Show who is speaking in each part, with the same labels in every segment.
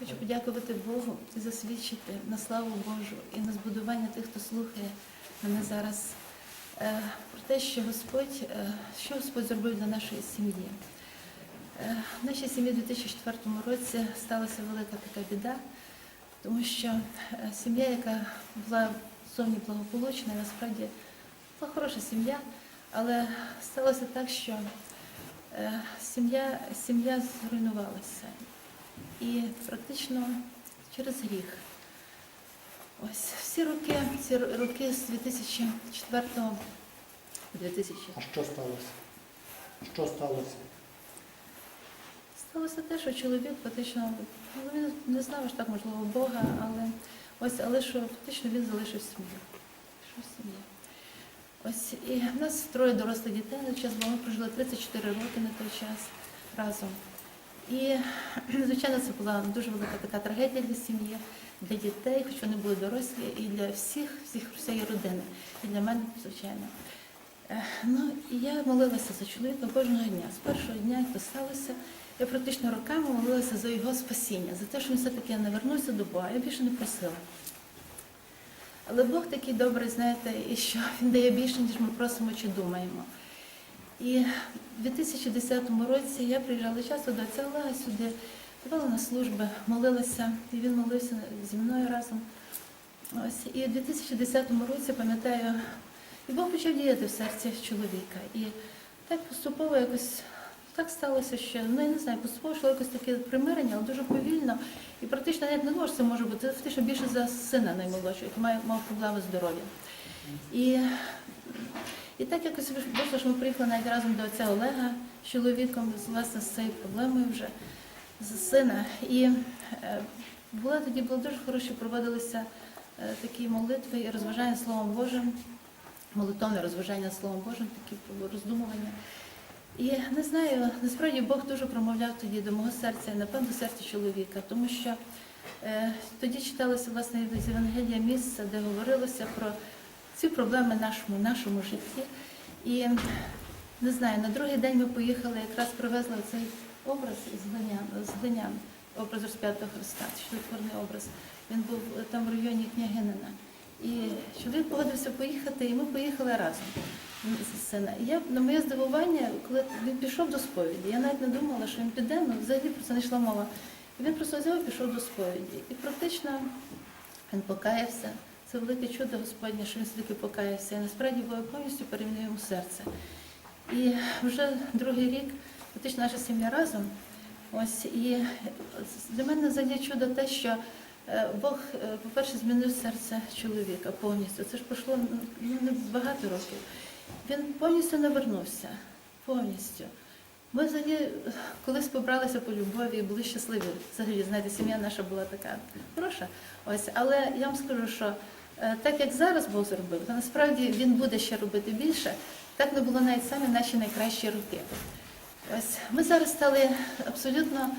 Speaker 1: Хочу подякувати Богу і засвідчити на славу Божу і на збудування тих, хто слухає мене зараз. е, Про те, що Господь, е, що Господь зробив для нашої сім'ї. Е, В нашій сім'ї у 2004 році сталася велика така біда, тому що сім'я, яка була зовні благополучна, насправді була хороша сім'я, але сталося так, що сім'я, сім'я зруйнувалася. І практично через гріх. Ось всі роки, ці роки з 2004 2000
Speaker 2: А що сталося? Що сталося?
Speaker 1: Сталося те, що чоловік фактично, ну, він не знав аж так, можливо, Бога, але ось, але що фактично він залишив сім'ю. Залишив сім'ю. Ось і в нас троє дорослих дітей на час, бо ми прожили 34 роки на той час разом. І, звичайно, це була дуже велика така трагедія для сім'ї, для дітей, хоч вони були дорослі, і для всіх, всіх всієї родини, і для мене, звичайно. Е, Ну, і я молилася за чоловіка кожного дня. З першого дня, як то сталося, я практично роками молилася за його спасіння, за те, що він все-таки не вернувся до Бога. Я більше не просила. Але Бог такий добрий, знаєте, і що він дає більше, ніж ми просимо чи думаємо. І в 2010 році я приїжджала часто до отця Олега сюди, давала на служби, молилася, і він молився зі мною разом. Ось, і в 2010 році, пам'ятаю, і Бог почав діяти в серці чоловіка. І так поступово якось так сталося, що ну я не знаю, поступово йшло якось таке примирення, але дуже повільно. І практично навіть не що це може бути. Це фактично більше за сина наймолодшого, який має мав проблеми з здоров'ям. І, і так якось вийшло, що ми приїхали навіть разом до отця Олега з чоловіком, власне, з цією проблемою вже з сина. І е, була тоді було дуже хороші, проводилися е, такі молитви і розважання Словом Божим, молитовне розважання Словом Божим, такі роздумування. І не знаю, насправді Бог дуже промовляв тоді до мого серця, і напевно серця чоловіка, тому що е, тоді читалося власне з Євангелія місце, де говорилося про ці проблеми нашому, нашому житті. І не знаю, на другий день ми поїхали, якраз привезли цей образ з глинян, образ розп'ятого Христа, чудотворний образ. Він був там в районі княгинина. І чоловік погодився поїхати, і ми поїхали разом з сина. Я на моє здивування, коли він пішов до сповіді, я навіть не думала, що він піде, ну взагалі про це не йшла мова. Він просто взяв і пішов до сповіді. І практично він покаявся. Це велике чудо Господнє, що він все-таки покаявся. І насправді Бог повністю перемінив йому серце. І вже другий рік фактично наша сім'я разом. Ось і для мене взагалі чудо те, що е, Бог, е, по-перше, змінив серце чоловіка повністю. Це ж пройшло ну, не багато років. Він повністю не вернувся. Повністю. Ми взагалі е, колись побралися по любові і були щасливі. Взагалі, знаєте, сім'я наша була така хороша. Ось, але я вам скажу, що так як зараз Бог зробив, то насправді він буде ще робити більше. Так не було навіть самі наші найкращі роки. Ось ми зараз стали абсолютно,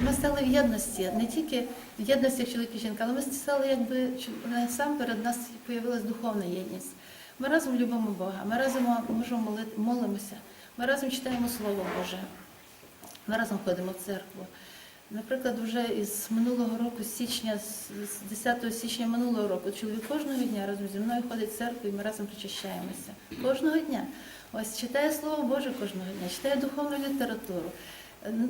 Speaker 1: ми стали в єдності, не тільки в єдності як чоловік і жінка, але ми стали якби насамперед у нас з'явилася духовна єдність. Ми разом любимо Бога, ми разом можемо молити, молимося, ми разом читаємо Слово Боже, ми разом ходимо в церкву. Наприклад, вже із минулого року, з січня, з з 10 січня минулого року, чоловік кожного дня разом зі мною ходить в церкву і ми разом причащаємося. Кожного дня. Ось читає Слово Боже кожного дня, читає духовну літературу.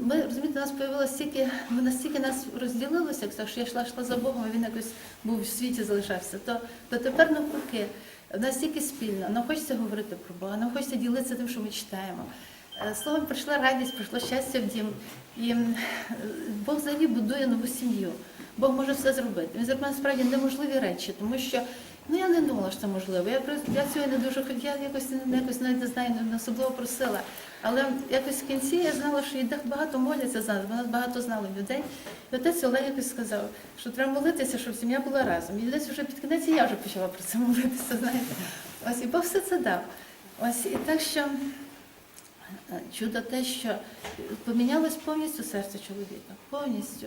Speaker 1: Ми розумієте, у нас появилося настільки нас розділилося, що я йшла, йшла за Богом, а він якось був в світі залишався. То, то тепер навпаки, в нас стільки спільно, нам хочеться говорити про Бога, нам хочеться ділитися тим, що ми читаємо. Е, Словом, прийшла радість, прийшло щастя в дім. І Бог взагалі будує нову сім'ю. Бог може все зробити. Він зробив насправді неможливі речі, тому що ну я не думала, що це можливо. Я я цього не дуже хот- я якось не якось навіть не знаю, не особливо просила. Але якось в кінці я знала, що так багато моляться за нас, бо нас багато знали людей. І отець Олег якось сказав, що треба молитися, щоб сім'я була разом. І десь вже під кінець і я вже почала про це молитися. Знаєте, ось і Бог все це дав. Ось і так що. Чудо те, що помінялось повністю серце чоловіка. Повністю.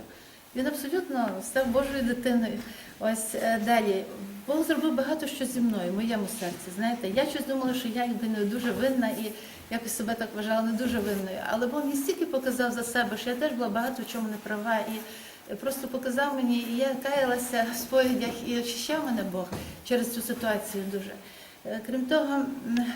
Speaker 1: Він абсолютно став Божою дитиною. Ось е, далі. Бог зробив багато що зі мною, в моєму серці. Знаєте, я щось думала, що я якби дуже винна і якось себе так вважала не дуже винною. Але Бог мені стільки показав за себе, що я теж була багато в чому не права. І просто показав мені, і я каялася в сповідях і очищав мене Бог через цю ситуацію дуже. Е, Крім того,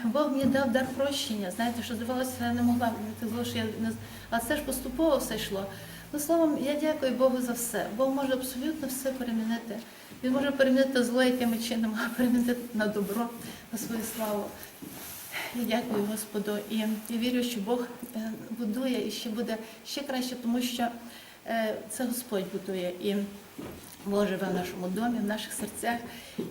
Speaker 1: Бог мені дав дар прощення. Знаєте, що здавалося, я не могла казала, що я не а це ж поступово все йшло. Ну, словом, я дякую Богу за все. Бог може абсолютно все перемінити. Він може перемінити зло, яке ми чинимо, а перемінити на добро, на свою славу. Я дякую Господу і, і вірю, що Бог е, будує і ще буде ще краще, тому що це Господь будує і Бог живе в нашому домі, в наших серцях.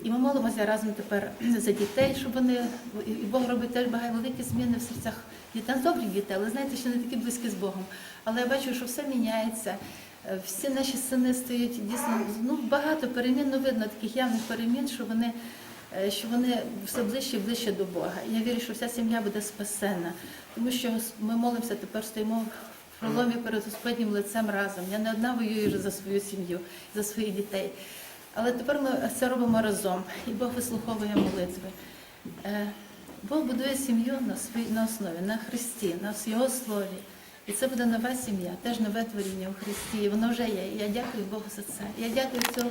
Speaker 1: І ми молимося разом тепер за дітей, щоб вони і Бог робить теж багато великі зміни в серцях дітей, добрих дітей, але знаєте, ще не такі близькі з Богом. Але я бачу, що все міняється. Е, Всі наші сини стають дійсно ну багато перемін. Ну видно таких явних перемін, що вони е, що вони все ближче і ближче до Бога. І я вірю, що вся сім'я буде спасена, тому що ми молимося, тепер стоїмо проломі перед Господнім лицем разом. Я не одна воюю вже за свою сім'ю, за своїх дітей. Але тепер ми це робимо разом, і Бог вислуховує молитви. Е, Бог будує сім'ю на своїй на основі, на Христі, на Його слові. І це буде нова сім'я, теж нове творіння у Христі. І воно вже є. І я дякую Богу за це. Я дякую цього.